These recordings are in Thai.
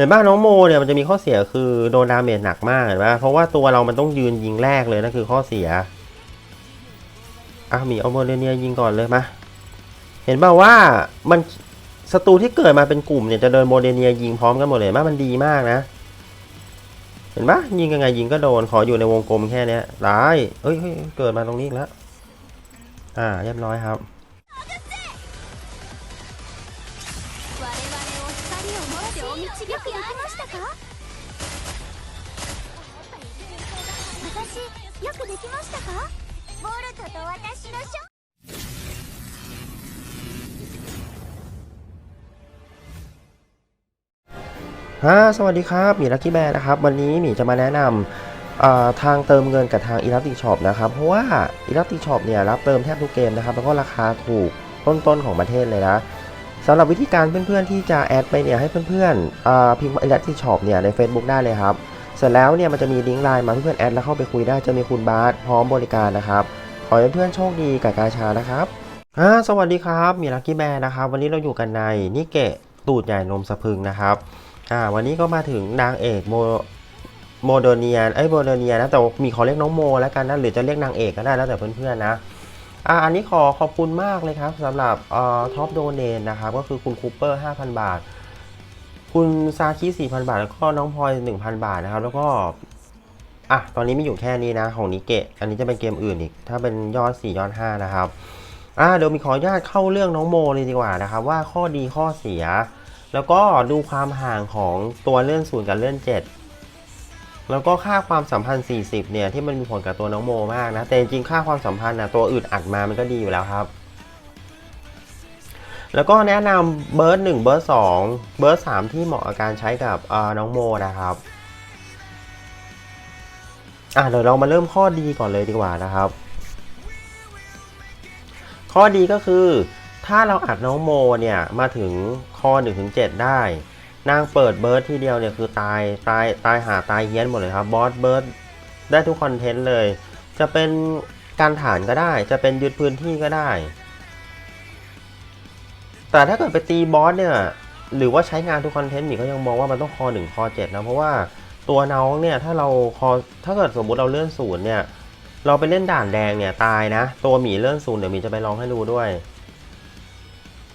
เห็นป่ะน้องโมเนี่ยมันจะมีข้อเสียคือโดนดาเมจหนักมากเห็นป่ะเพราะว่าตัวเรามันต้องยืนยิงแรกเลยนั่นคือข้อเสียอะมีเอาโมเดเนียยิงก่อนเลยมาเห็นป่ะว่ามันศัตรูที่เกิดมาเป็นกลุ่มเนี่ยจะเดินโมเดเนียยิงพร้อมกันหมดเลยเห็นป่ะมันดีมากนะ เห็นปะยิงยังไงยิงก็โดนขออยู่ในวงกลมแค่เนี้ยร้ายเอ้ยเฮ้ยเกิดมาตรงนี้อีกแล้วอ่าเรียบร้อยครับ ฮะสวัสดีครับหมีลักกี้แบร์นะครับ วันนี้หมีจะมาแนะนำทางเติมเงินกับทาง e l a s t i c Shop นะครับ เพราะว่า e l a s t i c Shop เนี่ยรับเติมแทบทุกเกมนะครับ แล้วก็ราคาถูกต้นๆของประเทศเลยนะสำหรับวิธีการเพื่อนๆที่จะแอดไปเนี่ยให้เพื่อนๆอ่าพิมพ์ e l a s t i c Shop เนี่ยใน Facebook ได้เลยครับ เสร็จแล้วเนี่ยมันจะมีลิงก์ไลน์มาเพื่อนๆแอดแล้วเข้าไปคุยได้จะมีคุณบาสพร้อมบริการนะครับ ขอให้เพื่อนๆโชคดีกับกาชานะครับสวัสดีครับมีลักกี้แบร์นะครับ วันนี้เราอยู่กันในนิเกะตูดใหญ่นมสะพึงนะครับ อ่าวันนี้ก็มาถึงนางเอกโมโมโดเนียไอ้ยโมโดเนียนะแต่มีขอเรียกน้องโมแล้วกันนะหรือจะเรียกนางเอกก็ได้แล้วแต่เพื่อนๆนะอ่าอันนี้ขอขอบคุณมากเลยครับสำหรับเอ่อท็อปโดเนนนะครับก็คือคุณคูเปอร์5,000 บาท คุณซาคิ4,000 บาท แล้วก็น้องพลอย1,000 บาทนะครับ แล้วก็อะตอนนี้ไมีอยู่แค่นี้นะของนิเกะอันนี้จะเป็นเกมอื่นอีก ถ้าเป็นยอด 4 ยอด 5 นะครับอ่าเดี๋ยวมีขออนุญาตเข้าเรื่องน้องโมเลยดีกว่านะครับว่าข้อดีข้อเสีย แล้วก็ดูความห่างของตัวเลื่อนศูนย์กับเลื่อน 7 แล้วก็ค่าความสัมพันธ์ 40 เนี่ยที่มันมีผลกับตัวน้องโมมากนะ แต่จริงๆค่าความสัมพันธ์นะตัวอื่นอัดมามันก็ดีอยู่แล้วครับ แล้วก็แนะนำเบิร์ดหนึ่งเบิร์ดสองเบิร์ดสามที่เหมาะกับการใช้กับน้องโมนะครับอะเดี๋ยวเรามาเริ่มข้อดีก่อนเลยดีกว่านะครับ ข้อดีก็คือ ถ้าเราอัดน้องโมเนี่ยมาถึงข้อ1ถึง7ได้ นางเปิดเบิร์ดทีเดียวเนี่ยคือตายตายตายหาตายเฮี้ยนหมดเลยครับบอสเบิร์ดได้ทุกคอนเทนต์เลย จะเป็นการฐานก็ได้ จะเป็นยึดพื้นที่ก็ได้ แต่ถ้าเกิดไปตีบอสเนี่ยหรือว่าใช้งานทุกคอนเทนต์หมีก็ยังมองว่ามันต้องคอ1คอ7นะเพราะว่าตัวน้องเนี่ยถ้าเราคอถ้าเกิดสมมุติเราเลื่อนศูนย์เนี่ยเราไปเล่นด่านแดงเนี่ยตายนะ ตัวหมีเลื่อนศูนย์เดี๋ยวหมีจะไปลองให้ดูด้วย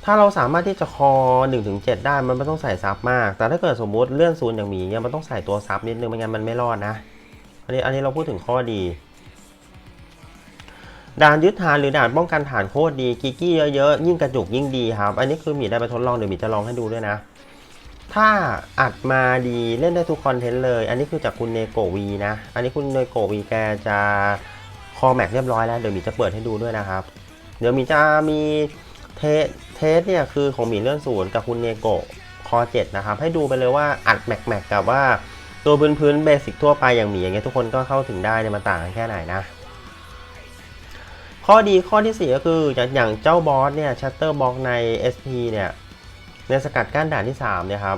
ถ้าเราสามารถที่จะคอ1-7ถึง7ได้มันไม่ต้องใส่ซับมาก แต่ถ้าเกิดสมมุติเลื่อนศูนย์อย่างมีเนี่ยมันต้องใส่ตัวซับนิดนึงไม่งั้นมันไม่รอดนะ อันนี้อันนี้เราพูดถึงข้อดี ด่านยึดฐานหรือด่านป้องกันฐานโคตรดีกิกกี้เยอะๆยิ่งกระจุกยิ่งดีครับ อันนี้คือมีได้ไปทดลองเดี๋ยวมีจะลองให้ดูด้วยนะ ถ้าอัดมาดีเล่นได้ทุกคอนเทนต์เลย อันนี้คือจากคุณเนโกวีนะ อันนี้คุณเนโกวีแกจะคอแม็กเรียบร้อยแล้วเดี๋ยวมีจะเปิดให้ดูด้วยนะครับ เดี๋ยวมีจะมีเทส เทสเนี่ยคือของหมีเลื่อนศูนย์กับคุณเนโกคอเจ็ดนะครับให้ดูไปเลยว่าอัดแม็กแม็กกับว่าตัวพื้นพื้นเบสิกทั่วไปอย่างหมีอย่างเงี้ยทุกคนก็เข้าถึงได้เนี่ยมันต่างกันแค่ไหนนะ ข้อดีข้อที่ 4 ก็คืออย่างเจ้าบอสเนี่ยชัตเตอร์บ็อกใน SP เนี่ยในสกัดกั้นด่านที่3เนี่ยครับ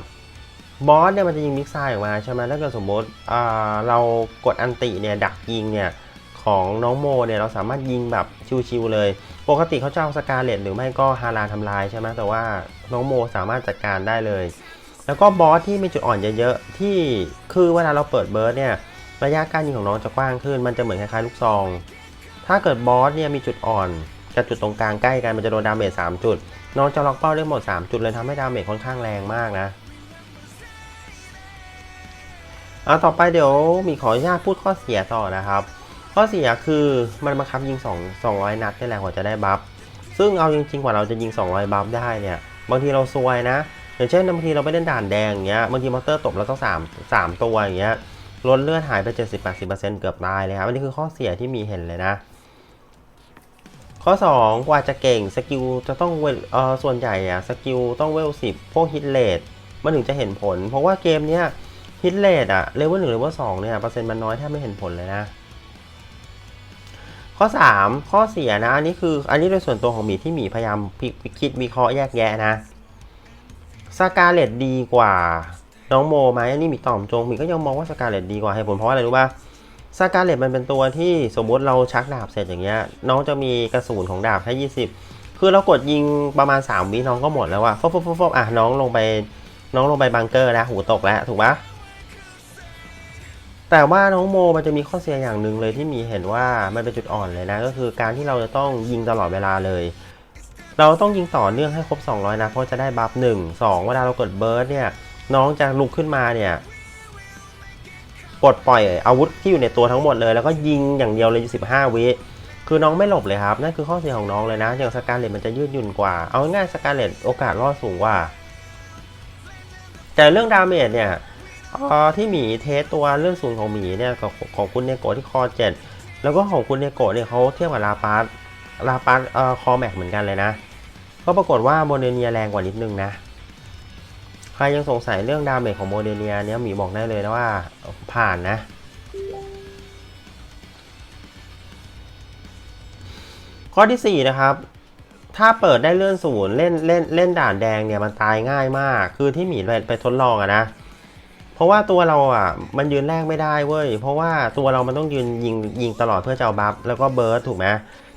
บอสเนี่ยมันจะยิงมิกไซออกมาใช่ไหมถ้าเกิดสมมติอ่าเรากดอันติเนี่ยดักยิงเนี่ยของน้องโมเนี่ยเราสามารถยิงแบบชิวๆเลย ปกติเขาจะเอาสกาเลตหรือไม่ก็ฮาราทำลายใช่ไหมแต่ว่าน้องโมสามารถจัดการได้เลย แล้วก็บอสที่มีจุดอ่อนเยอะๆที่คือเวลาเราเปิดเบิร์ดเนี่ยระยะการยิงของน้องจะกว้างขึ้น มันจะเหมือนคล้ายๆลูกซอง ถ้าเกิดบอสเนี่ยมีจุดอ่อนกับจุดตรงกลางใกล้กันมันจะโดนดาเมจ3จุด น้องจะล็อกเป้าได้หมด 3 จุดเลยทำให้ดาเมจค่อนข้างแรงมากนะเอาต่อไปเดี๋ยวมีขออนุญาตพูดข้อเสียต่อนะครับ ข้อเสียคือมันบังคับยิง2 200 นัดนี่แหละกว่าจะได้บัฟ ซึ่งเอาจริงๆกว่าเราจะยิง 200 บัฟได้เนี่ย บางทีเราซวยนะ อย่างเช่นบางทีเราไปเล่นด่านแดงอย่างเงี้ย บางทีมอนเตอร์ตบเราต้อง3 3ตัวอย่างเงี้ย ลดเลือดหายไป 70-80%เกือบตายเลยครับ อันนี้คือข้อเสียที่มีเห็นเลยนะ ข้อ 2 กว่าจะเก่งสกิลจะต้องเวลเออส่วนใหญ่อะสกิลต้องเวล10 พวกฮิตเลดมันถึงจะเห็นผล เพราะว่าเกมเนี้ยฮิตเลดอะเลเวลหนึ่งเลเวลสองเนี่ยเปอร์เซ็นต์มันน้อยแทบไม่เห็นผลเลยนะ ข้อ 3 ข้อเสียนะ อันนี้คือ อันนี้โดยส่วนตัวของหมีที่หมีพยายามคิดวิเคราะห์แยกแยะนะสกาเลตดีกว่าน้องโมไหมอันนี้มีต่อมจงมีก็ยังมองว่าสกาเลตดีกว่าเหตุผลเพราะอะไรรู้ป่ะสกาเลตมันเป็นตัวที่สมมุติเราชักดาบเสร็จอย่างเงี้ยน้องจะมีกระสุนของดาบแค่ยี่สิบคือเรากดยิงประมาณ 3 วิน้องก็หมดแล้วอะฟบฟบฟบฟบอะน้องลงไปน้องลงไปบังเกอร์แล้วหูตกแล้วถูกปะ แต่ว่าน้องโมมันจะมีข้อเสียอย่างหนึ่งเลยที่มีเห็นว่ามันเป็นจุดอ่อนเลยนะ ก็คือการที่เราจะต้องยิงตลอดเวลาเลย เราต้องยิงต่อเนื่องให้ครบ 200 นะเพราะจะได้บัฟหนึ่งสองเวลาเรากดเบิร์ดเนี่ยน้องจะลุกขึ้นมาเนี่ยปลดปล่อยอาวุธที่อยู่ในตัวทั้งหมดเลย แล้วก็ยิงอย่างเดียวเลย15วิคือน้องไม่หลบเลยครับนั่นคือข้อเสียของน้องเลยนะอย่างสการเลตมันจะยืดหยุ่นกว่าเอาง่ายๆสการเลตโอกาสรอดสูงกว่า แต่เรื่องดาเมจเนี่ย เอ่อที่หมีเทสตัวเรื่องศูนย์ของหมีเนี่ยกับของคุณเนโกะที่คอเจ็ดแล้วก็ของคุณเนโกะเนี่ยเขาเทียบกับลาปาสลาปาสเอ่อคอแม็กเหมือนกันเลยนะ ก็ปรากฏว่าโมเดเนียแรงกว่านิดนึงนะ ใครยังสงสัยเรื่องดาเมจของโมเดเนียเนี่ยหมีบอกได้เลยนะว่าผ่านนะข้อที่ 4 นะครับ ถ้าเปิดได้เลื่อนศูนย์เล่นเล่นเล่นด่านแดงเนี่ยมันตายง่ายมาก คือที่หมีไปไปทดลองอะนะ เพราะว่าตัวเราอะมันยืนแรกไม่ได้เว้ย เพราะว่าตัวเรามันต้องยืนยิงยิงตลอดเพื่อจะเอาบัฟแล้วก็เบิร์ดถูกไหม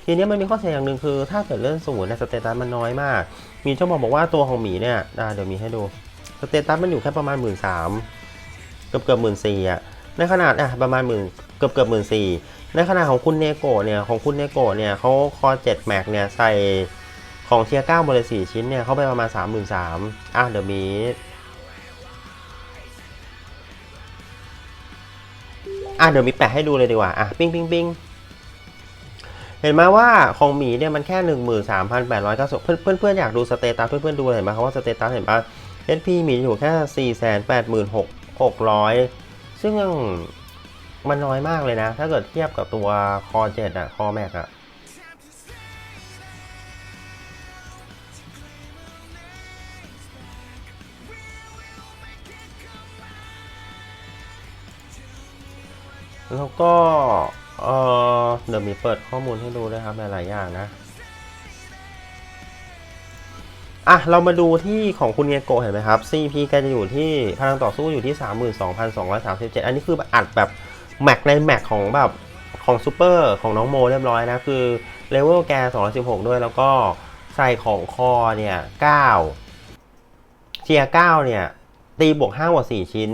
ทีนี้มันมีข้อเสียอย่างหนึ่งคือ ถ้าเกิดเลื่อนศูนย์เนี่ยสเตตัสมันน้อยมาก มีเจ้าบอกบอกว่าตัวของหมีเนี่ยเดี๋ยวมีให้ดูสเตตัสมันอยู่แค่ประมาณหมื่นสามเกือบเกือบหมื่นสี่อะในขนาดอะประมาณหมื่นเกือบเกือบหมื่นสี่ในขนาดของคุณเนโกะเนี่ยของคุณเนโกะเนี่ยเขาคอเจ็ดแม็กเนี่ยใส่ของเทียเก้าบริสี่ชิ้นเนี่ยเขาไปประมาณสามหมื่นสามอะเดี๋ยวมี อะเดี๋ยวมีแปะให้ดูเลยดีกว่าอะปิ้งปิ้งปิ้งเห็นไหมว่าของหมีเนี่ยมันแค่หนึ่งหมื่นสามพันแปดร้อยเก้าสิบเพื่อนเพื่อนเพื่อนอยากดูสเตตัสเพื่อนเพื่อนดูเห็นไหมครับว่าสเตตัสเห็นปะ HP มีอยู่แค่ 4 8 6 6 600 ซึ่งมันน้อยมากเลยนะ ถ้าเกิดเทียบกับตัวคอ7อะคอแม็กอะ แล้วก็เออเดี๋ยวมีเปิดข้อมูลให้ดูด้วยครับหลายๆอย่างนะอะ เรามาดูที่ของคุณเยโกเห็นไหมครับ CP แกจะอยู่ที่พลังต่อสู้อยู่ที่ 32,237 อันนี้คืออัดแบบแม็กในแม็กของแบบของซูเปอร์ของน้องโมเรียบร้อยนะ คือเลเวลแก 216 ด้วยแล้วก็ใส่ของคอเนี่ย 9 เทียร์9เนี่ย ตีบวก5กว่า4ชิ้น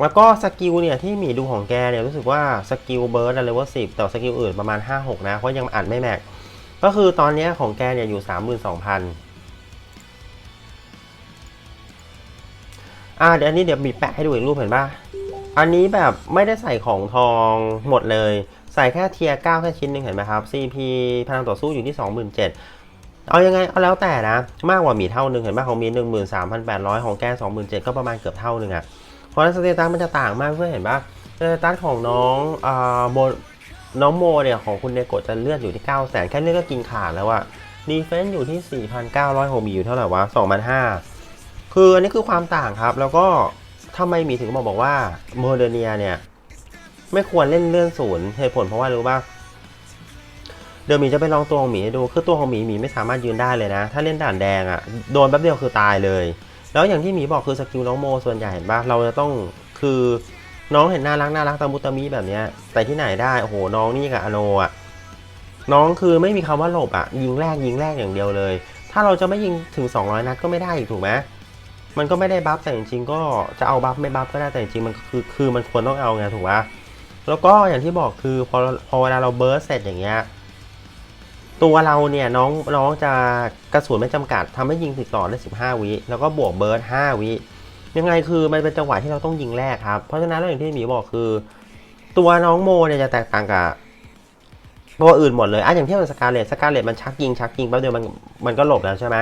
แล้วก็สกิลเนี่ยที่หมีดูของแกเนี่ยรู้สึกว่าสกิลเบิร์ดเลเวล10แต่สกิลอื่นประมาณ 5-6 นะเพราะยังอัดไม่แม็ก ก็คือตอนนี้ของแกเนี่ยอยู่ 32,000อ่าเดี๋ยวอันนี้เดี๋ยวมีแปะให้ดูอีกรูปเห็นป่ะอันนี้แบบไม่ได้ใส่ของทองหมดเลย ใส่แค่เทียร์9แค่ชิ้นหนึ่งเห็นไหมครับ CP พลังต่อสู้อยู่ที่ 27,000 เอายังไงเอาแล้วแต่นะ มากกว่าหมีเท่าหนึงเห็นป่ะของมี 13,800 ของแก27,000 ก็ประมาณเกือบเท่าหนึงอะะฉะสเตตัสมันจะต่างมากเพื่อนเห็นปะสเตตัสของน้องอ่าโมน้องโมเนี่ยของคุณเนโกะจะเลือดอยู่ที่ 9 0 0 0 0แค่เลือดก็กินขาดแล้วอะดีเฟนซ์อยู่ที่ 4,900ของมีอยู่เท่าไหร่วะ2,500คืออันนี้คือความต่างครับ แล้วก็ทำไมมีถึงบอกบอกว่าโมเดเนียเนี่ย ไม่ควรเล่นเลื่อนศูนย์เหตุผลเพราะว่ารู้ป่ะเดี๋ยวมีจะไปลองตัวของหมีให้ดู คือตัวของหมีหมีไม่สามารถยืนได้เลยนะ ถ้าเล่นด่านแดงอะโดนแป๊บเดียวคือตายเลย แล้วอย่างที่หมีบอกคือสกิลน้องโมส่วนใหญ่เห็นปะเราจะต้องคือน้องเห็นน่ารักน่ารักตามุตามิแบบเนี้ยแต่ที่ไหนได้โอ้โหน้องนี่กับอโนอะน้องคือไม่มีคำว่าหลบอะยิงแรกยิงแรกอย่างเดียวเลย ถ้าเราจะไม่ยิงถึง 200 นัดก็ไม่ได้อีกถูกไหมมันก็ไม่ได้บัฟแต่จริงๆก็จะเอาบัฟไม่บัฟก็ได้แต่จริงๆมันคือคือมันควรต้องเอาไงถูกปะแล้วก็อย่างที่บอกคือพอพอเวลาเราเบิร์สเสร็จอย่างเงี้ย ตัวเราเนี่ยน้องน้องจะกระสุนไม่จำกัดทำให้ยิงติดต่อได้ 15 วิแล้วก็บวกเบิร์ส5วิยังไงคือมันเป็นจังหวะที่เราต้องยิงแรกครับ เพราะฉะนั้นอย่างที่หมีบอกคือ ตัวน้องโมเนี่ยจะแตกต่างกับตัวอื่นหมดเลยอะอย่างที่นสกาเลตสกาเลตมันชักยิงชักยิงแป๊บเดียวมันมันก็หลบแล้วใช่ไหม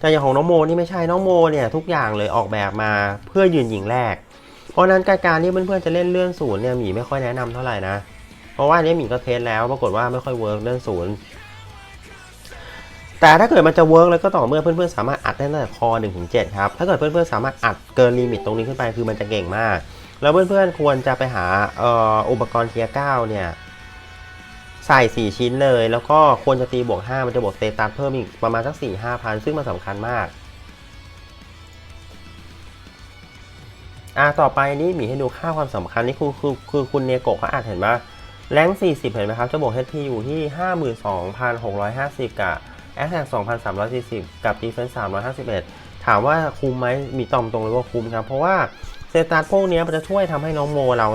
แต่อย่างของน้องโมนี่ไม่ใช่น้องโมเนี่ยทุกอย่างเลยออกแบบมาเพื่อยืนยิงแรก เพราะฉะนั้นการการที่เพื่อนๆจะเล่นเลื่อนศูนย์เนี่ยหมีไม่ค่อยแนะนำเท่าไหร่นะเพราะว่านนี้หมีก็เทสแล้วปรากฏว่าไม่ค่อยเวิร์กเลื่อนศูนย์ แต่ถ้าเกิดมันจะเวิร์กแล้วก็ต่อเมื่อเพื่อนๆสามารถอัดได้ตั้งแต่คอ1ถึง7ครับ ถ้าเกิดเพื่อนๆสามารถอัดเกินลิมิตตรงนี้ขึ้นไปคือมันจะเก่งมาก แล้วเพื่อนๆควรจะไปหาอ,อ,อุปกรณ์เทียร์9เนี่ยใส่ 4 ชิ้นเลย แล้วก็ควรจะตีบวก 5 มันจะบวกสเตตัสเพิ่มอีกประมาณสัก 4 5พันซึ่งมันสำคัญมากอ่าต่อไปนี่หมีให้ดูค่าความสำคัญนี่คือคือคือคุณเนโกะเขาอัดเห็นปะแรง40 เห็นไหมครับ จะบวก HP อยู่ที่ 52,650กับ a t t a c k 2,340 กับ Defense 351 ถามว่าคุ้มไหมมีตอมตรงเลยว่าคุ้มครับ เพราะว่าเซตัสพวกนี้มันจะช่วยทำให้น้องโมเรา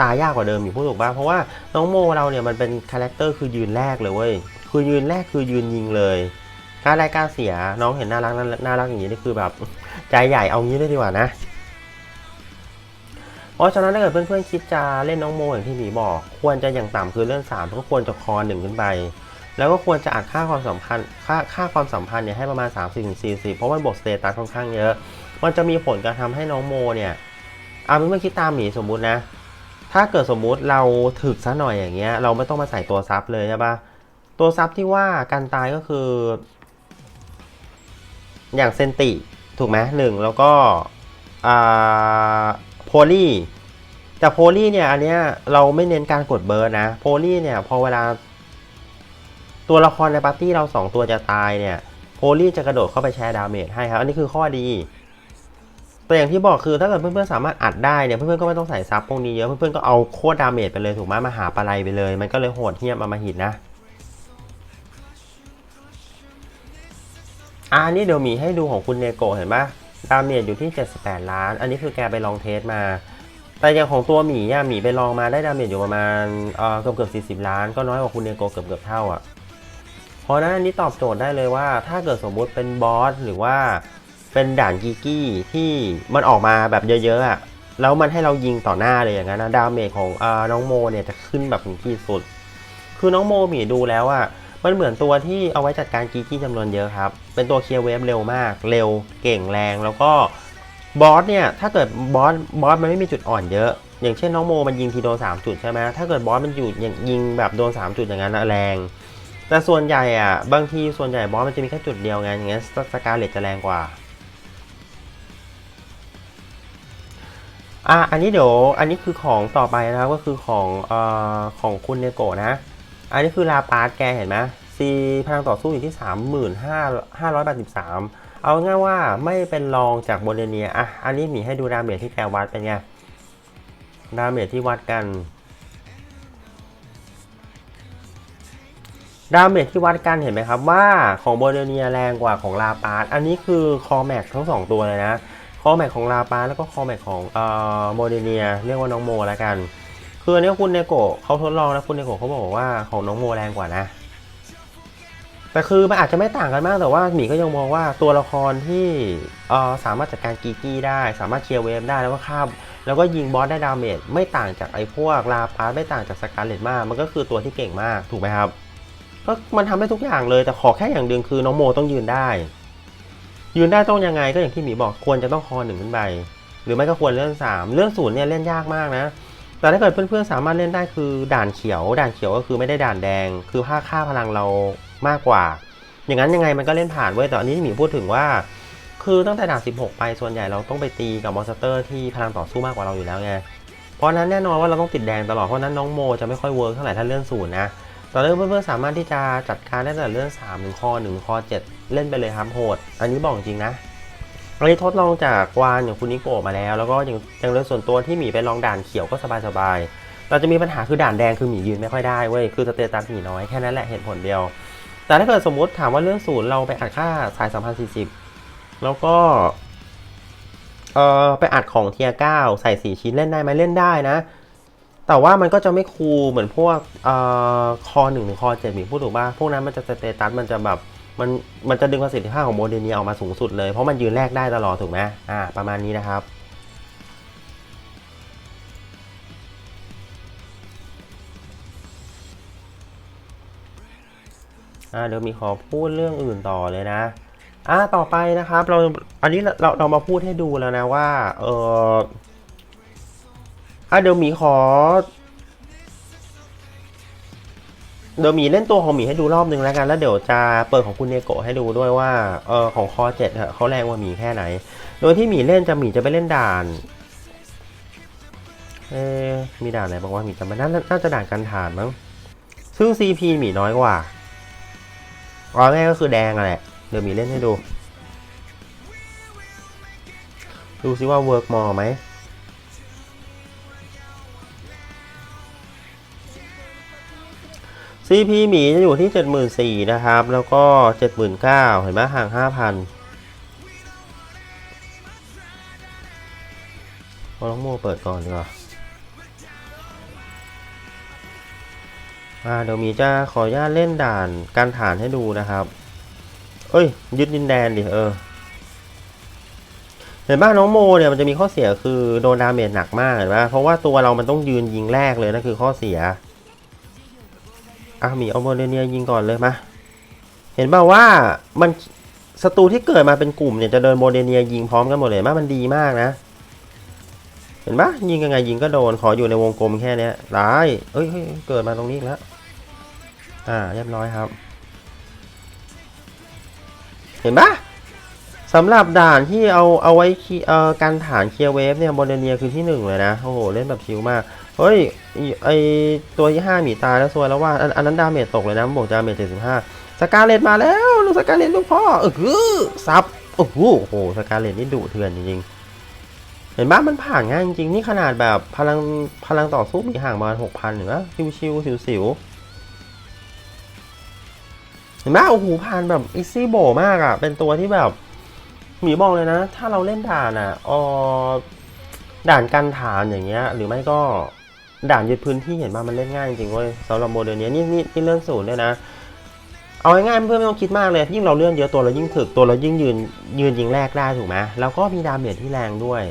ตายยากกว่าเดิมอยู่พูดถูกป่ะเพราะว่าน้องโมเราเนี่ยมันเป็นคาแรคเตอร์คือยืนแรกเลยเว้ยคือยืนแรกคือยืนยิงเลยการรายการเสียน้องเห็นน่ารักน่าน่ารักอย่างนี้นี่คือแบบใจใหญ่เอางี้เลยดีกว่านะเพราะฉะนั้นถ้าเกิดเพื่อนๆคิดจะเล่นน้องโมอย่างที่หมีบอก ควรจะอย่างต่ำคือเลื่อน3ก็ควรจะคอหนึ่งขึ้นไป แล้วก็ควรจะอัดค่าความสัมพันธ์ค่าค่าความสัมพันธ์เนี่ยให้ประมาณ 30-40 เพราะมันบวกสเตตัสค่อนข้างเยอะ มันจะมีผลการทำให้น้องโมเนี่ยเอาเพื่อคิดตามหมีสมมุตินะ ถ้าเกิดสมมุติเราถึกซะหน่อยอย่างเงี้ย เราไม่ต้องมาใส่ตัวซับเลยใช่ปะตัวซับที่ว่าการตายก็คือ อย่างเซนติถูกไหมหนึ่งแล้วก็อ่าโพลีแต่โพลีเนี่ยอันเนี้ยเราไม่เน้นการกดเบิร์นะโพลีเนี่ยพอเวลา ตัวละครในปาร์ตี้เราสองตัวจะตายเนี่ยโพลี่จะกระโดดเข้าไปแชร์ดาเมจให้ครับ อันนี้คือข้อดี แต่อย่างที่บอกคือถ้าเกิดเพื่อนๆสามารถอัดได้เนี่ยเพื่อนๆก็ไม่ต้องใส่ซับพวกนี้เยอะเพื่อนๆก็เอาโคตรดาเมจไปเลยถูกไหมมาหาปลาไหลไปเลย มันก็เลยโหดเหี้ยมอมาหินนะอันนี้เดี๋ยวมีให้ดูของคุณเนโกเห็นปะดาเมจอยู่ที่ 78 ล้าน อันนี้คือแกไปลองเทสมาแต่อย่างของตัวหมีอะหมีไปลองมาได้ดาเมจอยู่ประมาณเออเกือบเกือบ40 ล้าน ก็น้อยกว่าคุณเนโกเกือบเกือบเท่าอะ เพราะนั้นอันนี้ตอบโจทย์ได้เลยว่า ถ้าเกิดสมมุติเป็นบอสหรือว่าเป็นด่านกีกี้ที่มันออกมาแบบเยอะๆอะแล้วมันให้เรายิงต่อหน้าเลยอย่างนั้นนะดาเมจของอน้องโมเนี่ยจะขึ้นแบบถึงที่สุด คือน้องโมมีดูแล้วอะมันเหมือนตัวที่เอาไว้จัดการกีกี้จำนวนเยอะครับ เป็นตัวเคลียร์เวฟเร็วมาก เร็วเก่งแรงแล้วก็บอสเนี่ยถ้าเกิดบอสบอสมันไม่มีจุดอ่อนเยอะ อย่างเช่นน้องโมมันยิงทีโดน3จุดใช่ไหมถ้าเกิดบอสมันอยู่ยิงแบบโดน3จุดอย่างนั้นแรง แต่ส่วนใหญ่อะ บางทีส่วนใหญ่บอสมันจะมีแค่จุดเดียวไงอย่างเงี้ยสกาเลตจะแรงกว่าอะอันนี้เดี๋ยวอันนี้คือของต่อไปนะครับก็คือของเอ่อของคุณเนโกะนะ อันนี้คือลาปาร์ตแกเห็นไหมซีพลังต่อสู้อยู่ที่ 35,583 เอาง่ายว่าไม่เป็นรองจากโบเดเนียอะอันนี้มีให้ดูดาเมจที่แกวัดเป็นไงดาเมจที่วัดกัน ดาเมจที่วัดกันเห็นไหมครับว่าของโบเดเนียแรงกว่าของลาปาร์ตอันนี้คือคอแม็กทั้งสองตัวเลยนะคอแม็กของลาปาร์ตแล้วก็คอแม็กของเอ่อโบเดเนียเรียกว่าน้องโมแล้วกัน คืออันนี้คุณเนโกะเขาทดลองแล้วคุณเนโกะเขาบอกว่าของน้องโมแรงกว่านะ แต่คือมันอาจจะไม่ต่างกันมากแต่ว่าหมีก็ยังมองว่าตัวละครที่เอ่อสามารถจัดการกีกี้ได้ สามารถเคลียร์เวฟได้แล้วก็ข้าแล้วก็ยิงบอสได้ดาเมจไม่ต่างจากไอ้พวกลาพาร์ตไม่ต่างจากสการเลตมากมันก็คือตัวที่เก่งมากถูกไหมครับ ก็มันทำได้ทุกอย่างเลยแต่ขอแค่อย่างเดียวคือน้องโมต้องยืนได้ ยืนได้ต้องยังไงก็อย่างที่หมีบอกควรจะต้องคอหนึ่งขึ้นไปหรือไม่ก็ควรเลื่อนสามเลื่อนศูนย์เนี่ยเล่นยากมากนะ แต่ถ้าเกิดเพื่อนๆสามารถเล่นได้คือด่านเขียว ด่านเขียวก็คือไม่ได้ด่านแดง คือค่าค่าพลังเรามากกว่า อย่างนั้นยังไงมันก็เล่นผ่านเว้ยแต่อันนี้หมีพูดถึงว่า คือตั้งแต่ด่าน 16 ไปส่วนใหญ่เราต้องไปตีกับมอนสเตอร์ที่พลังต่อสู้มากกว่าเราอยู่แล้วไงเพราะนั้นแน่นอนว่าเราต้องติดแดงตลอดเพราะฉะนั้นน้องโมจะไม่ค่อยเวิร์กเท่าไหร่ถ้าเลื่อนศูนย์นะ ตอนนี้เพื่อนๆสามารถที่จะจัดการได้ตั้งแต่เลื่อน3ถึงคอ1คอ7 เล่นไปเลยครับโหด อันนี้บอกจริงนะอันนี้ทดลองจากวานอย่างคุณนิโกะมาแล้ว แล้วก็อย่างอย่างเรื่องส่วนตัวที่หมีไปลองด่านเขียวก็สบายๆเราจะมีปัญหาคือด่านแดงคือหมียืนไม่ค่อยได้เว้ยคือสเตตัสหมีน้อยแค่นั้นแหละเหตุผลเดียว แต่ถ้าเกิดสมมติถามว่าเรื่องศูนย์เราไปอัดค่าสาย3040 แล้วก็เอ่อไปอัดของเทียเก้าใส่สี่ชิ้นเล่นได้ไหมเล่นได้นะ แต่ว่ามันก็จะไม่คูลเหมือนพวกอคอหนึ่งถึงคอเจ็ดหมีพูดถูกป่ะพวกนั้นมันจะสเตตัสมันจะแบบมันมันจะดึงประสิทธิภาพของโมเดลนี้ออกมาสูงสุดเลยเพราะมันยืนแรกได้ตลอดถูกไหมอ่าประมาณนี้นะครับอ่าเดี๋ยวมีขอพูดเรื่องอื่นต่อเลยนะอ่าต่อไปนะครับเราอันนี้เราเรามาพูดให้ดูแล้วนะว่าเออ อะเดี๋ยวหมีขอ เดี๋ยวหมีเล่นตัวของหมีให้ดูรอบนึงแล้วกัน แล้วเดี๋ยวจะเปิดของคุณเนโกะให้ดูด้วยว่าเออของคอเจ็ดอะเขาแรงกว่าหมีแค่ไหน โดยที่หมีเล่นจะหมีจะไปเล่นด่านเอมีด่านไหนบ้างว่าหมีจำไม่ได้น่าน่าจะด่านกันฐานมั้ง ซึ่ง CP หมีน้อยกว่าเอาง่ก็คือแดงอะแหละ เดี๋ยวหมีเล่นให้ดู ดูซิว่าเวิร์กมอไหม CP หมีจะอยู่ที่ 74,000นะครับ แล้วก็ 79,000 เห็นไหมห่าง 5,000พอน้องมัวเปิดก่อนดีกว่า่าเดี๋ยวมีจะขออนุญาตเล่นด่านการฐานให้ดูนะครับ เอ้ย ยึดดินแดนดิเออเห็นป่ะน้องโมเนี่ยมันจะมีข้อเสียคือโดนดาเมจหนักมากเห็นป่ะเพราะว่าตัวเรามันต้องยืนยิงแรกเลยนั่นคือข้อเสีย อะมีเอาโมเดเนียยิงก่อนเลยมา เห็นป่ะว่ามันศัตรูที่เกิดมาเป็นกลุ่มเนี่ยจะเดินโมเดเนียยิงพร้อมกันหมดเลยเห็นป่ะมันดีมากนะ เห็นปะยิงยังไงยิงก็โดนขออยู่ในวงกลมแค่เนี้ยร้ายเอ้ยเฮ้ยเกิดมาตรงนี้แล้วอ่าเรียบร้อยครับ เห็นปะสำหรับด่านที่เอาเอาไว้เอ่อการฐานเคลียร์เวฟเนี่ยโมเดเนียคือที่หนึ่งเลยนะโอ้โหเล่นแบบชิลมาก เฮ้ยไอตัวที่ห้าหมีตายแล้วซวยแล้วว่าอันอันนั้นดาเมจตกเลยนะบวกดาเมจเจ็ดสิบห้าสกาเลตมาแล้วลูกสกาเลตลูกพ่อเออซับโอ้โหโอ้โหสกาเลตนี่ดุเถื่อนจริงๆเห็นบ้ามันผ่านง่ายจริงๆนี่ขนาดแบบพลังพลังต่อสู้มีห่างประมาณหกพันหรือว่าชิวชิวสิวสิวๆเห็นไหมโอ้โหผ่านแบบอีซี่โบมากอะ่ะ เป็นตัวที่แบบหมีบอกเลยนะ ถ้าเราเล่นด่านอะ่ะออด่านกันฐานอย่างเงี้ย หรือไม่ก็ ด่านยึดพื้นที่เห็นป่ะมันเล่นง่ายจริงเว้ยสำหรับโมเดลนี้นี่นี่นี่เลื่อนศูนย์ด้วยนะ เอาง่ายๆเพื่อนไม่ต้องคิดมากเลย ยิ่งเราเลื่อนเยอะตัวเรายิ่งถึกตัวเรายิ่งยืนยืนยิงแรกได้ถูกไหมแล้วก็มีดาเมจที่แรงด้วย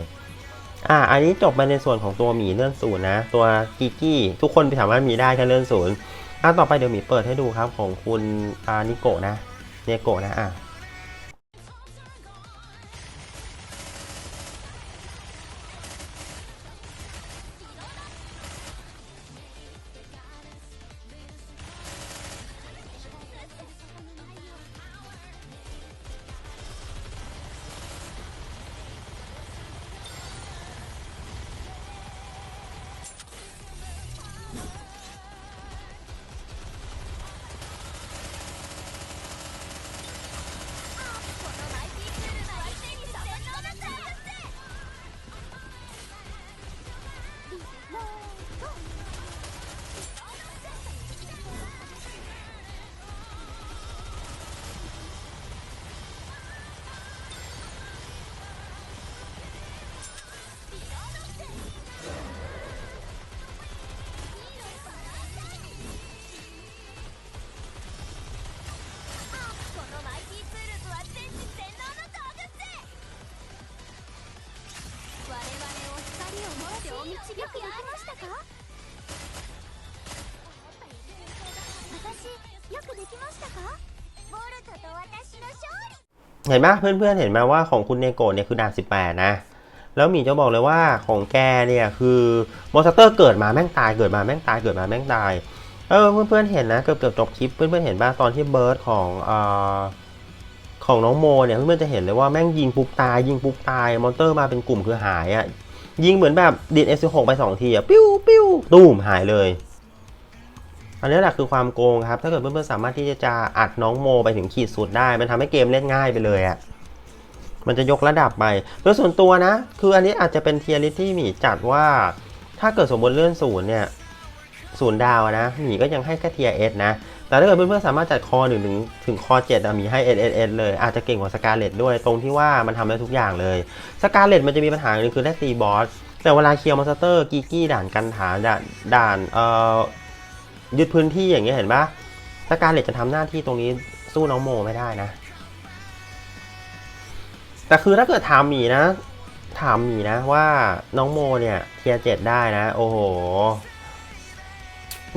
อ่าอันนี้จบไปในส่วนของตัวหมีเลื่อนศูนย์นะ ตัวกิกี้ทุกคนสามารถมีได้แค่เลื่อนศูนย์อะต่อไปเดี๋ยวหมีเปิดให้ดูครับของคุณอานิโกะนะเนโกะนะอะ เห็นไหมเพื่อนๆเห็นไหมว่าของคุณเนโกะเนี่ยคือด่าน 18 นะ แล้วหมีจะบอกเลยว่าของแกเนี่ยคือมอนสเตอร์เกิดมาแม่งตายเกิดมาแม่งตายเกิดมาแม่งตายเออเพื่อนๆเห็นนะเกือบเกือบจบคลิปเพื่อนๆเห็นป่ะตอนที่เบิร์ดของอ่อของน้องโมเนี่ยเพื่อนๆจะเห็นเลยว่าแม่งยิงปุ๊บตาย ยิงปุ๊บตายมอนเตอร์มาเป็นกลุ่มคือหายอะ่ะยิงเหมือนแบบดิดเอซิหกไปสองทีอะ่ะปิ้วปิ้วตูมหายเลย อันนี้แหละคือความโกงครับ ถ้าเกิดเพื่อนๆสามารถที่จะอัดน้องโมไปถึงขีดสุดได้ มันทำให้เกมเล่นง่ายไปเลยอะ่ะมันจะยกระดับไปโดยส่วนตัวนะ คืออันนี้อาจจะเป็นเทียริที่หมีจัดว่า ถ้าเกิดสมมติเลื่อนศูนย์เนี่ยศูนย์ดาวนะหมีก็ยังให้แค่เทียเอสนะ แต่ถ้าเกิดเพื่อนๆสามารถจัดคอหนึ่งถึงถึงคอเจ็ดอะหมีให้เอสเอสเอสเลย อาจจะเก่งกว่าสกาเลตด้วยตรงที่ว่ามันทำได้ทุกอย่างเลยสกาเลตมันจะมีปัญหาหนึ่งคือได้ตีบอสแต่เวลาเคลียร์มอนสเตอร์กีกี้ด่านกันฐานด่านด่านเอ่อ ยึดพื้นที่อย่างเงี้ยเห็นปะสการเลตจะทำหน้าที่ตรงนี้สู้น้องโมไม่ได้นะ แต่คือถ้าเกิดถามหมีนะ ถามหมีนะว่าน้องโมเนี่ยเทียเจ็ดได้นะ โอ้โห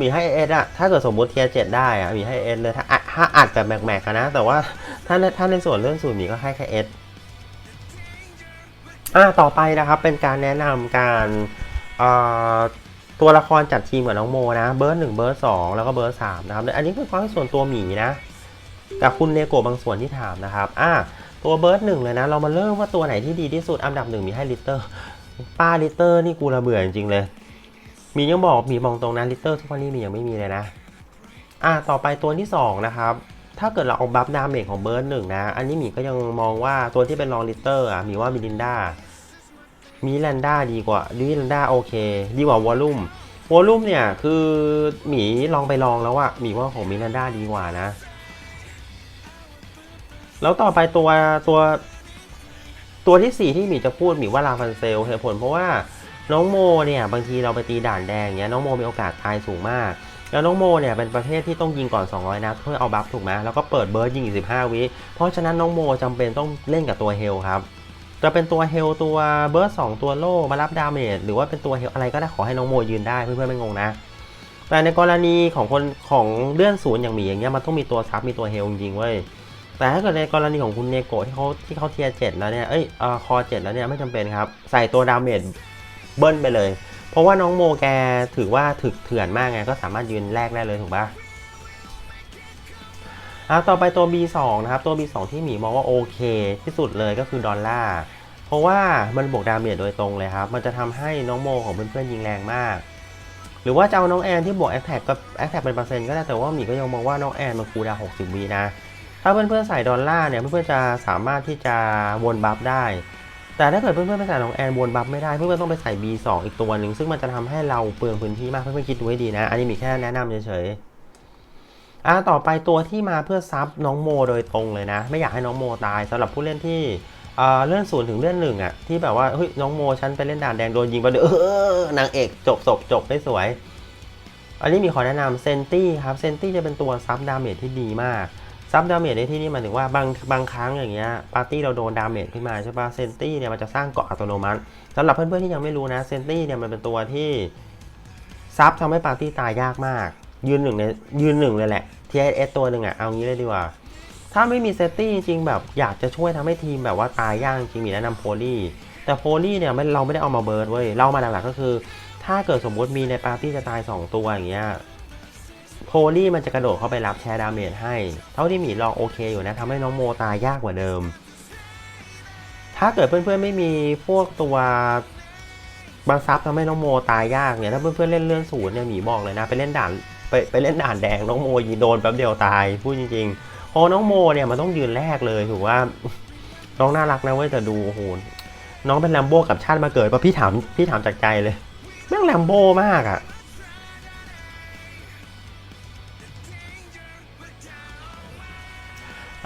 มีให้เอสอะถ้าเกิดสมมติเทียเจ็ดได้อะมีให้เอสเลยถ้าอะถ้าอัดแบบแหมกๆนะ แต่ว่าถ้าในถ้าในส่วนเรื่องสูตรมีก็ให้แค่เอสอ่าต่อไปนะครับเป็นการแนะนำการอ่อ ตัวละครจัดทีมกับน้องโมนะ เบิร์ดหนึ่งเบิร์ดสองแล้วก็เบิร์ดสามนะครับ อันนี้คือความส่วนตัวหมีนะ กับคุณเนโกบางส่วนที่ถามนะครับอ่าตัวเบิร์ดหนึ่งเลยนะ เรามาเริ่มว่าตัวไหนที่ดีที่สุดอันดับหนึ่งมีให้ลิตเตอร์ ป้าลิตเตอร์นี่กูระเบื่อจริงๆเลย มียังบอกมีมองตรงนั้นลิตเตอร์ทุกวันนี้มียังไม่มีเลยนะ อะต่อไปตัวที่2นะครับถ้าเกิดเราเอาบัฟดาเมจของเบิร์ดหนึ่งนะ อันนี้หมีก็ยังมองว่าตัวที่เป็นรองลิตเตอร์อะมีว่ามิลินดา มีแลนด้าดีกว่าดิวิแลนด้าโอเค ดีกว่าวอลลุ่มวอลลุ่มเนี่ยคือหมีลองไปลองแล้วอะหมีว่าของมิลินดาดีกว่านะ แล้วต่อไปตัวตัวตัวที่สี่ที่หมีจะพูดหมีว่าลาฟันเซลเหตุผลเพราะว่าน้องโมเนี่ยบางทีเราไปตีด่านแดงเนี้ยน้องโมมีโอกาสตายสูงมาก แล้วน้องโมเนี่ยเป็นประเภทที่ต้องยิงก่อน 200นัดเพื่อเอาบัฟถูกไหมแล้วก็เปิดเบิร์ดยิงอีก15 วิเพราะฉะนั้นน้องโมจำเป็นต้องเล่นกับตัวเฮลครับ จะเป็นตัวเฮลตัวเบิร์ดสองตัวโล่มารับดาเมจหรือว่าเป็นตัวเฮลอะไรก็ได้ขอให้น้องโมยืนได้เพื่อนๆไม่งงนะ แต่ในกรณีของคนของเลื่อนศูนย์อย่างหมีอย่างเงี้ยมันต้องมีตัวซับมีตัวเฮลจริงเว้ยแต่ถ้าเกิดในกรณีของคุณเนโกะที่เขาที่เขาเทียร์เจ็ดแล้วเนี่ยเอ้ยเออคอเจ็ดแล้วเนี่ยไม่จำเป็นครับ ใส่ตัวดาเมจเบิ้ลไปเลย เพราะว่าน้องโมแกถือว่าถึกเถื่อนมากไงก็สามารถยืนแรกได้เลยถูกปะ อะต่อไปตัว B2 นะครับ ตัว B2 ที่หมีมองว่าโอเค ที่สุดเลยก็คือดอลลาร์เพราะว่ามันบวกดาเมจโดยตรงเลยครับ มันจะทำให้น้องโมของเพื่อนๆยิงแรงมาก หรือว่าจะเอาน้องแอนที่บวกแอคแท็กกับแอคแท็กเป็นเปอร์เซ็นต์ก็ได้แต่ว่าหมีก็ยังมองว่าน้องแอนมันคูลดาว60วีนะ ถ้าเพื่อนๆใส่ดอลลาร์เนี่ยเพื่อนๆจะสามารถที่จะวนบัฟได้ แต่ถ้าเกิดเพื่อนๆไปใส่น้องแอนวนบัฟไม่ได้เพื่อนๆต้องไปใส่ B2 อีกตัวหนึ่งซึ่งมันจะทำให้เราเปลืองพื้นที่มากเพื่อนๆคิดดูให้ดีนะ อันนี้มีแค่แนะนำเฉยๆ อ่าต่อไปตัวที่มาเพื่อซับน้องโมโดยตรงเลยนะ ไม่อยากให้น้องโมตายสำหรับผู้เล่นที่เอ่อเลื่อนศูนย์ถึงเลื่อนหนึ่งอะที่แบบว่าเฮ้ยน้องโมฉันไปเล่นด่านแดงโดนยิงไปเดี๋ยวเอนางเอกจบจบจบไม่สวย อันนี้มีขอแนะนำเซนตี้ครับเซนตี้จะเป็นตัวซับดาเมจที่ดีมากซับดาเมจในที่นี้หมายถึงว่าบางบางครั้งอย่างเงี้ยปาร์ตี้เราโดนดาเมจขึ้นมาใช่ปะเซนตี้เนี่ยมันจะสร้างเกาะอัตโนมัติสำหรับเพื่อนๆที่ยังไม่รู้นะเซนตี้เนี่ยมันเป็นตัวที่ซับทำให้ปาร์ตี้ตายยากมาก ยืนหนึ่งในยืนหนึ่งเลยแหละ TSS ตัวหนึ่งอะเอางี้เลยดีกว่า ถ้าไม่มีเซตตี้จริงๆแบบอยากจะช่วยทำให้ทีมแบบว่าตายยากจริงมีแนะนำโพลี่แต่โพลี่เนี่ยเราไม่ได้เอามาเบิร์ดเว้ยเรามาหลักๆก็คือ ถ้าเกิดสมมุติมีในปาร์ตี้จะตาย 2 ตัวอย่างเงี้ยโพลี่มันจะกระโดดเข้าไปรับแชร์ดาเมจให้ เท่าที่หมีลองโอเคอยู่นะทำให้น้องโมตายยากกว่าเดิม ถ้าเกิดเพื่อนๆไม่มีพวกตัวบางซับทำให้น้องโมตายยากเนี่ยถ้าเพื่อนๆเล่นเลื่อนศูนย์เนี่ยหมีบอกเลยนะไปเล่นด่าน ไปไปเล่นด่านแดงน้องโมยีโดนแป๊บเดียวตายพูดจริงๆพราะน้องโมเนี่ยมันต้องยืนแรกเลยถือว่า น้องน่ารักนะเว้ยแต่ดูโหน้องเป็นแลมโบ้กับชาติมาเกิดปะพี่ถามพี่ถามจากใจเลยแม่งแลมโบ้มากอะ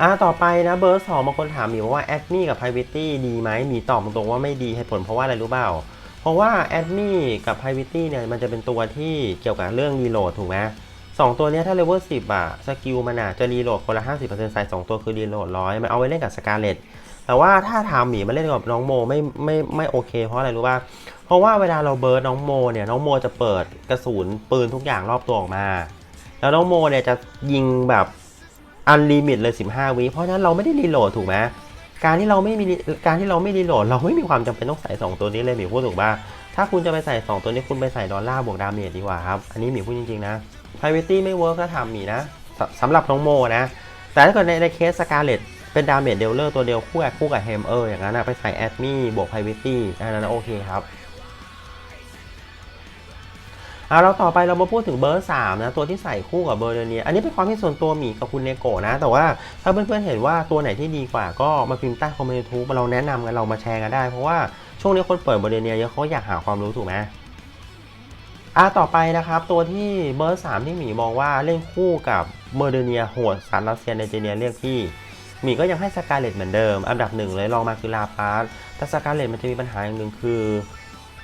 อ่าต่อไปนะเบอร์สองบางคนถามหมีว่าแอดมี่กับ Privity ดีไหมหมีตอบตรงๆว่าไม่ดีเหตุผลเพราะว่าอะไรรู้เปล่า เพราะว่าแอดมีกับ Privity เนี่ยมันจะเป็นตัวที่เกี่ยวกับเรื่องรีโหลดถูกไหมสองตัวนี้ถ้าเลเวล10อะสกิลมันอะจะรีโหลดคนละ50%ใส่2ตัวคือรีโหลดร้อยมันเอาไว้เล่นกับสกาเลตแต่ว่าถ้าทำหมีมาเล่นกับน้องโมไม่ไม่ไม่โอเคเพราะอะไรรู้ป่ะเพราะว่าเวลาเราเบิร์ดน้องโมเนี่ยน้องโมจะเปิดกระสุนปืนทุกอย่างรอบตัวออกมา แล้วน้องโมเนี่ยจะยิงแบบอันลิมิตเลย 15 วิเพราะฉะนั้นเราไม่ได้รีโหลดถูกไหม การที่เราไม่มีการที่เราไม่รีโหลดเราไม่มีความจำเป็นต้องใส่ 2 ตัวนี้เลยหมีพูดถูกป่ะถ้าคุณจะไปใส่ 2 ตัวนี้คุณไปใส่ดอลลาร์บวกดาเมจดีกว่าครับ อันนี้หมีพูดจริงๆนะ Privacy ไม่เวิร์กก็ทำหมีนะสสำหรับน้องโมนะ แต่ถ้าเกิดในในเคสสกาเลตเป็นดาเมจเดลเลอร์ตัวเดียวคู่กับคู่กับเฮมเออร์อย่างนั้นนะไปใส่แอดมี่บวก Privacy อันนั้นโอเคครับ เอาเราต่อไปเรามาพูดถึงเบอร์3นะตัวที่ใส่คู่กับเบอร์เดเนียอันนี้เป็นความที่ส่วนตัวหมีกับคุณเนโกะนะ แต่ว่าถ้าเพื่อนๆเห็นว่าตัวไหนที่ดีกว่าก็มาพิมพ์ใต้คอมเมนต์ทูบเราแนะนำกันเรามาแชร์กันได้ เพราะว่าช่วงนี้คนเปิดเบอร์เดเนียเยอะเขาอยากหาความรู้ถูกไหมอ่าต่อไปนะครับ ตัวที่เบอร์3ที่หมีมองว่าเล่นคู่กับเบอร์เดเนียโหดสารรัสเซียในเจเนียเรียกพี่หมีก็ยังให้สกาเลตเหมือนเดิม อันดับหนึ่งเลยลองมาคือลาปาร์แต่สกาเลตมันจะมีปัญหาอย่างหนึ่งคือ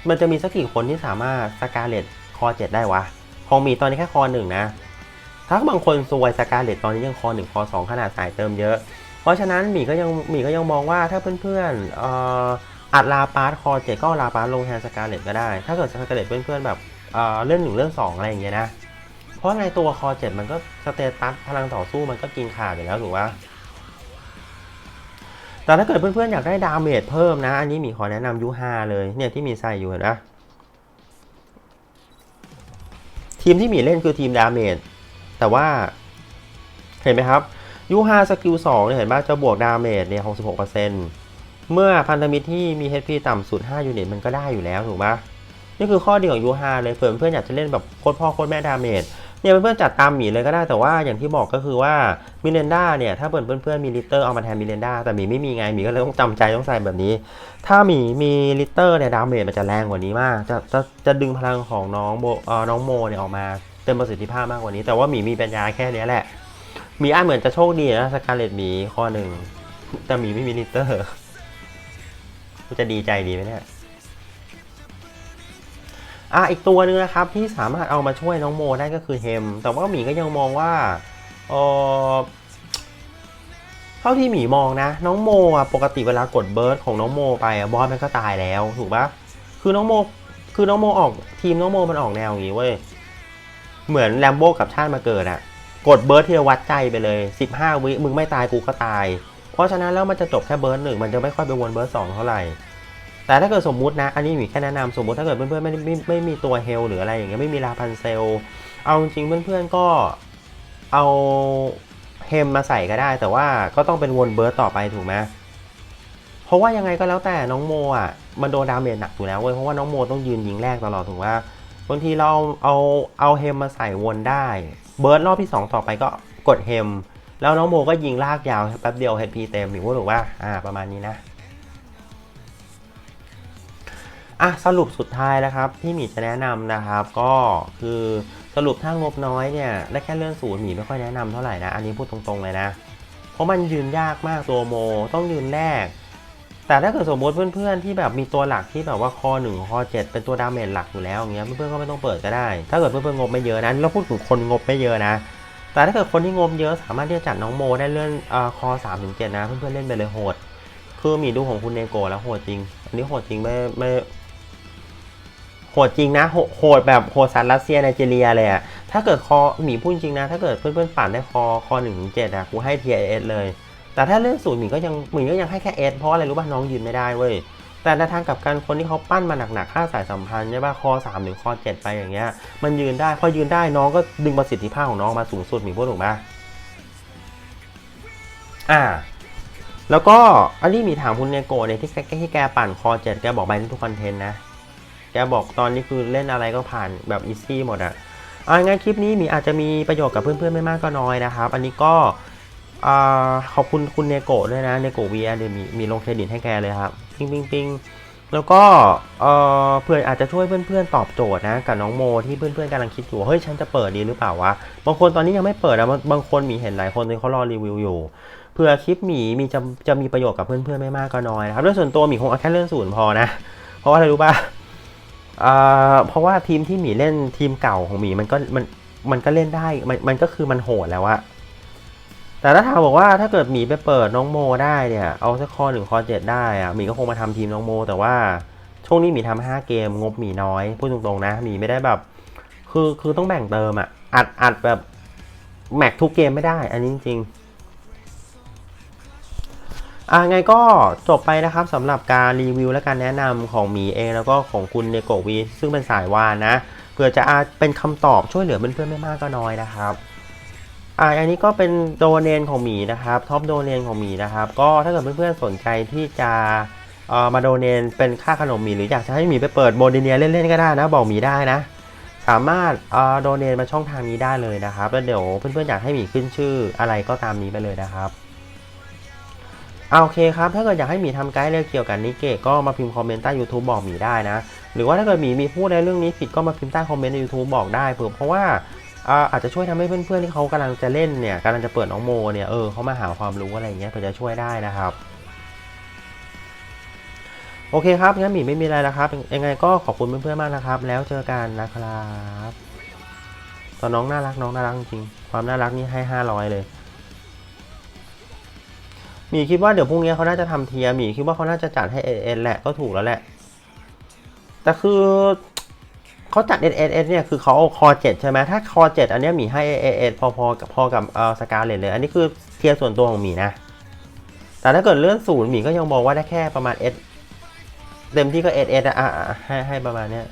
มันจะมีสักกี่คนที่สามารถสกาเลต คอเจ็ดได้วะของหมีตอนนี้แค่คอหนึ่งนะ ถ้าบางคนซวยสกาเลตตอนนี้ยังคอหนึ่งคอสองขนาดสายเติมเยอะ เพราะฉะนั้นหมีก็ยังหมีก็ยังมองว่าถ้าเพื่อนๆอ่ออัดลาปาร์ตคอเจ็ดก็ลาปาร์ตลงแทนสกาเลตก็ได้ ถ้าเกิดสกาเลตเพื่อนๆแบบเเรื่องหนึ่งเรื่องสองอะไรอย่างเงี้ยนะ เพราะในตัวคอเจ็ดมันก็สเตตัสพลังต่อสู้มันก็กินขาดอยู่แล้วถูกปะแต่ถ้าเกิดเพื่อนๆอยากได้ดาเมจเพิ่มนะ อันนี้หมีขอแนะนำยูฮาเลยเนี่ยที่มีใส่อยู่เห็นปะ ทีมที่มีเล่นคือทีมดาเมจแต่ว่า เห็นไหมครับยูฮาสกิลสองเนี่ยเห็นไหมจะบวกดาเมจเนี่ยหกสิบหกเมื่อพันธมิตรที่มี HP ต่ำสุด5ยูนิตมันก็ได้อยู่แล้วถูกไหมนี่คือข้อดีของยูฮาเลยเผื่อเพื่อนอยากจะเล่นแบบโคตรพ่อโคตรแม่ดาเมจ เนี่ยเพื่อนๆจัดตามหมีเลยก็ได้แต่ว่าอย่างที่บอกก็คือว่ามิเรนดาเนี่ยถ้าเพื่อนเพื่อนๆมีลิตเตอร์เอามาแทนมิเรนดาแต่หมีไม่มีไงหมีก็เลยต้องจำใจต้องใส่แบบนี้ ถ้าหมีมีลิตเตอร์เนี่ยดาเมจมันจะแรงกว่านี้มาก จะจะจะดึงพลังของน้องโบเอ่อน้องโมเนี่ยออกมาเต็มประสิทธิภาพมากกว่านี้ แต่ว่าหมีมีปัญญาแค่นี้แหละหมีอาจเหมือนจะโชคดีนะสกาเลตหมีข้อหนึ่งแต่หมีไม่มีลิตเตอร์กูจะดีใจดีไหมเนี่ย อะอีกตัวหนึงนะครับที่สามารถเอามาช่วยน้องโมได้ก็คือเฮม แต่ว่าหมีก็ยังมองว่าเออเท่าที่หมีมองนะ น้องโมอะปกติเวลากดเบิร์ดของน้องโมไปอะบอสมันก็ตายแล้วถูกปะคือน้องโมคือน้องโมออกทีมน้องโมมันออกแนวอย่างนี้เว้ยเหมือนแลมโบกับชาติมาเกิดอะกดเบิร์ดทีละวัดใจไปเลย 15 วิมึงไม่ตายกูก็ตาย เพราะฉะนั้นแล้วมันจะจบแค่เบิร์ดหนึ่งมันจะไม่ค่อยไปวนเบิร์ดสองเท่าไหร่ แต่ถ้าเกิดสมมุตินะ อันนี้มีแค่แนะนำสมมุติถ้าเกิดเพื่อนๆไม่ไม่ไม่ไม่มีตัวเฮลหรืออะไรอย่างเงี้ยไม่มีลาพันเซล เอาจริงเพื่อนๆก็เอาเฮมมาใส่ก็ได้ แต่ว่าก็ต้องเป็นวนเบิร์ดต่อไปถูกไหมเพราะว่ายังไงก็แล้วแต่น้องโมอะมันโดนดาเมจหนักอยู่แล้วเว้ยเพราะว่าน้องโมต้องยืนยิงแรกตลอดถูกว่าบางทีเราเอาเอาเฮมมาใส่วนได้เบิร์ดรอบที่ 2 ต่อไปก็กดเฮมแล้วน้องโมก็ยิงลากยาวแป๊บเดียว HP เต็มหรือว่าถูกว่าอ่าประมาณนี้นะ อะสรุปสุดท้ายนะครับที่หมีจะแนะนำนะครับ ก็คือสรุปถ้างบน้อยเนี่ยได้แค่เลื่อนศูนย์หมีไม่ค่อยแนะนำเท่าไหร่นะอันนี้พูดตรงๆเลยนะ เพราะมันยืนยากมากตัวโมต้องยืนแรก แต่ถ้าเกิดสมมติเพื่อนๆที่แบบมีตัวหลักที่แบบว่าคอ1คอ7เป็นตัวดาเมจหลักอยู่แล้วอย่างเงี้ยเพื่อนๆก็ไม่ต้องเปิดก็ได้ ถ้าเกิดเพื่อนๆงบไม่เยอะนะเราพูดถึงคนงบไม่เยอะนะ แต่ถ้าเกิดคนที่งบเยอะสามารถที่จะจัดน้องโมได้เลื่อนเอ่อคอ3ถึง7นะเพื่อนๆเล่นไปเลยโหดคือหมีดูของคุณเนโกะแล้วโหดจริง อันนี้โหดจริงไม่ไม่ โหดจริงนะโหดแบบโหดสันรัสเซียไนจีเรียเลยอะถ้าเกิดคอหมีพูดจริงนะ ถ้าเกิดเพื่อนๆปั่นได้คอคอหนึ่งถึงเจ็ดอะกูให้เทียเอสเลย แต่ถ้าเรื่องศูนย์หมีก็ยังหมีก็ยังให้แค่เอสเพราะอะไรรู้ป่ะน้องยืนไม่ได้เว้ยแต่ในทางกับกันคนที่เขาปั้นมาหนักๆค่าสายสัมพันธ์ใช่ป่ะคอ3ถึงคอ7ไปอย่างเงี้ย มันยืนได้พอยืนได้น้องก็ดึงประสิทธิภาพของน้องมาสูงสุดหมีพูดถูกป่ะอ่า แล้วก็อันนี้มีถามคุณเนโกะเนี่ยที่แกที่แกปั่นคอ7แกบอกไปทุกคอนเทนต์นะ แกบอกตอนนี้คือเล่นอะไรก็ผ่านแบบอีซี่หมดอะอ่างั้นคลิปนี้มีอาจจะมีประโยชน์กับเพื่อนๆไม่มากก็น้อยนะครับ อันนี้ก็อขอบคุณคุณเนโกะด้วยนะเนโกะวีเดี๋ยวมีมีลงเครดิตให้แกเลยครับปิงปิงปิงแล้วก็เพื่ออาจจะช่วยเพื่อนๆตอบโจทย์นะกับน้องโมที่เพื่อนๆกำลังคิดอยู่เฮ้ยฉันจะเปิดดีหรือเปล่าวะบางคนตอนนี้ยังไม่เปิดนะบางบางคนมีเห็นหลายคนที่เขารอรีวิวอยู่เพื่อคลิปหมีมีจะจะมีประโยชน์กับเพื่อนๆไม่มากก็น้อยนะครับด้วยส่วนตัวหมีคงเอาแค่เรื่องศูนย์พอนะ เพราะว่าอะไรรู้ป่ะ เพราะว่าทีมที่หมีเล่นทีมเก่าของหมีมันก็มันมันก็เล่นได้ มันมันก็คือมันโหดแล้วอะแต่ถ้าถามบอกว่าถ้าเกิดหมีไปเปิดน้องโมได้เนี่ย เอาสักคอหนึ่งคอเจ็ดได้อะหมีก็คงมาทำทีมน้องโม แต่ว่าช่วงนี้หมีทำห้าเกมงบหมีน้อยพูดตรงๆนะหมีไม่ได้แบบ คือคือต้องแบ่งเติมอะอัดอัดแบบแม็กทุกเกมไม่ได้ อันนี้จริงๆ อะไงก็จบไปนะครับสำหรับการรีวิวและการแนะนำของหมีเองแล้วก็ของคุณเนโกวีซึ่งเป็นสายวานนะเพื่อจะอาจเป็นคำตอบช่วยเหลือเพื่อนๆไม่มากก็น้อยนะครับอะอันนี้ก็เป็นโดเนนของหมีนะครับท็อปโดเนนของหมีนะครับ ก็ถ้าเกิดเพื่อนๆสนใจที่จะเอ่อมาโดเนนเป็นค่าขนมหมีหรืออยากจะให้หมีไปเปิดโมดิเนียเล่นๆก็ได้นะ บอกหมีได้นะ สามารถเอ่อโดเนนมาช่องทางนี้ได้เลยนะครับแล้วเดี๋ยวเพื่อนๆอยากให้หมีขึ้นชื่ออะไรก็ตามนี้ไปเลยนะครับ เอาโอเคครับ ถ้าเกิดอยากให้หมีทำไกด์เรื่องเกี่ยวกับนิเกะก็มาพิมพ์คอมเมนต์ใต้ YouTube บอกหมีได้นะ หรือว่าถ้าเกิดหมีมีพูดในเรื่องนี้ผิดก็มาพิมพ์ใต้คอมเมนต์ใน YouTube บอกได้เผื่อเพราะว่าอาจจะช่วยทำให้เพื่อนๆที่เขากำลังจะเล่นเนี่ยกำลังจะเปิดน้องโมเนี่ยเออเขามาหาความรู้อะไรอย่างเงี้ยเผื่อจะช่วยได้นะครับ โอเคครับงั้นหมีไม่มีอะไรแล้วครับยังไงก็ขอบคุณเพื่อนๆมากนะครับ แล้วเจอกันนะครับตอนน้องน่ารักน้องน่ารักจริงๆความน่ารักนี่ให้ 500 เลย หมีคิดว่าเดี๋ยวพรุ่งนี้เขาน่าจะทำเทียหมีคิดว่าเขาน่าจะจัดให้เอเอแหละก็ถูกแล้วแหละ แต่คือเขาจัดเอเอเนี่ยคือเขาเอาคอเจ็ดใช่ไหมถ้าคอเจ็ดอันเนี้ยหมีให้เอเอพอๆกับพอกับเออสกาเลตเลย อันนี้คือเทียส่วนตัวของหมีนะ แต่ถ้าเกิดเลื่อนศูนย์หมีก็ยังบอกว่าได้แค่ประมาณเอเต็มที่ก็เอเออะอะให้ให้ประมาณเนี้ย